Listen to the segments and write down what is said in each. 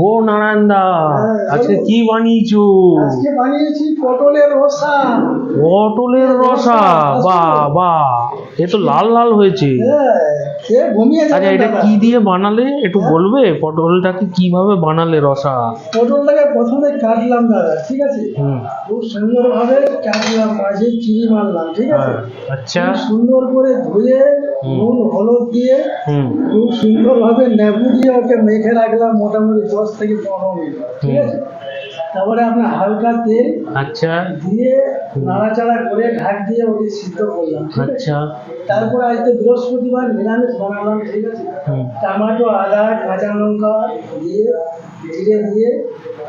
ও নারায়ণ দা হ্যাঁ, আজকে কি বানিয়েছো? আজকে বানিয়েছি পটলের রসা। পটলের রসা বা বা এ তো লাল লাল হয়েছে। হ্যাঁ আচ্ছা এটা কি দিয়ে বানালে? একটু বলবে? পটলটাকে কীভাবে বানালে রসা? পটলটাকে প্রথমে কাটলাম দাদা ঠিক আছে? খুব সুন্দরভাবে কাটলাম মাঝে চিড়ি মারলাম ঠিক আছে? হ্যাঁ, আচ্ছা সুন্দর করে ধুয়ে নুন হলুদ দিয়ে খুব সুন্দরভাবে লেবু দিয়ে ওকে মেখে রাখলাম মোটামুটি দশ থেকে পনেরো মিনিট ঠিক আছে? তারপরে আপনার হালকা তেল আচ্ছা। দিয়ে নাড়াচাড়া করে ঢাক দিয়ে ওকে সিদ্ধ করলাম আচ্ছা। তারপরে আজ তো বৃহস্পতিবার নিরামিষ বানালাম ঠিক আছে? টমাটো আদা কাঁচা লঙ্কা দিয়ে জিরে দিয়ে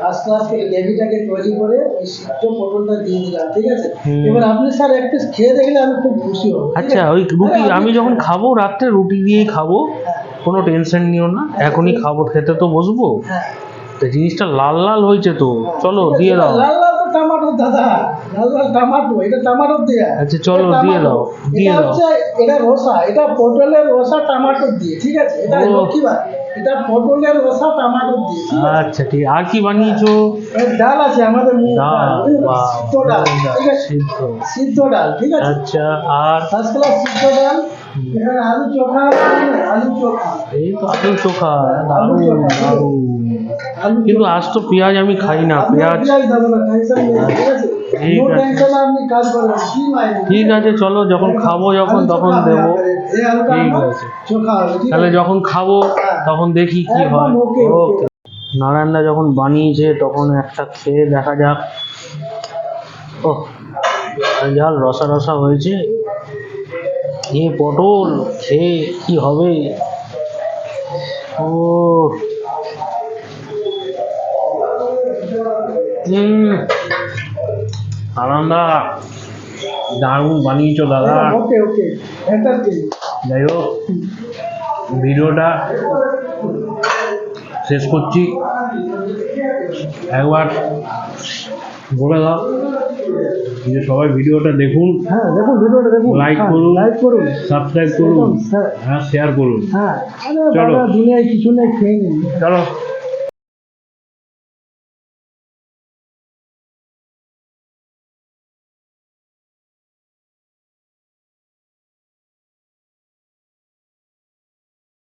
আস্তে আস্তে গ্রেভিটাকে তৈরি করে ওই সিদ্ধ পটলটা দিয়ে দিলাম ঠিক আছে? এবার আপনি স্যার একটু খেয়ে দেখলে আমি খুব খুশি হব আচ্ছা ওই রুটি আমি যখন খাব রাত্রে রুটি দিয়েই খাব কোনো টেনশন নিও না। এখনই খাব খেতে তো বসবো। হ্যাঁ। জিনিসটা লাল লাল হয়েছে তো। চলো দিয়ে দাও। লাল লাল তো টমাটো দাদা। লাল লাল টমাটো এটা টমাটো দেয়া। আচ্ছা, চলো, দিয়ে। দাও, দিয়ে দাও। এটা রসা। এটা পটলের রসা টমাটো দিয়ে ঠিক আছে? এটা ও। লক্ষ্মীবার এটা পটলের রসা টমাটো দিয়ে আচ্ছা ঠিক। আর কি বানিয়েছো? ডাল আছে আমাদের ডাল। সিদ্ধ ডাল ঠিক আছে? সিদ্ধ। সিদ্ধ ডাল ঠিক আছে? আচ্ছা আর? ফার্স্ট ক্লাস সিদ্ধ ডাল এখানে আলু চোখা আলু চোখা। এই তো আলু চোখা আলু দারুণ দারুণ। কিন্তু আজ তো পেঁয়াজ আমি খাই না পেঁয়াজ ঠিক আছে? চলো যখন খাব যখন তখন দেবো। ঠিক আছে। তাহলে যখন খাব তখন দেখি কি হয়. ওকে নারায়ণদা যখন বানিয়েছে তখন একটা খেয়ে দেখা যাক। ও ঝাল রসা রসা হয়েছে। এ পটল খেয়ে কি হবে? ও আনন্দা দারুণ বানিয়েছো দাদা। ওকে ওকে যাই হোক ভিডিওটা শেষ করছি। একবার বলে দাও যে সবাই ভিডিওটা দেখুন হ্যাঁ দেখুন ভিডিওটা দেখুন। Like হ্যাঁ, করুন। লাইক করুন। সাবস্ক্রাইব করুন হ্যাঁ। হ্যাঁ শেয়ার করুন। হ্যাঁ চলো। দুনিয়ায় কিছু নেই খেয়ে নিন। চলো।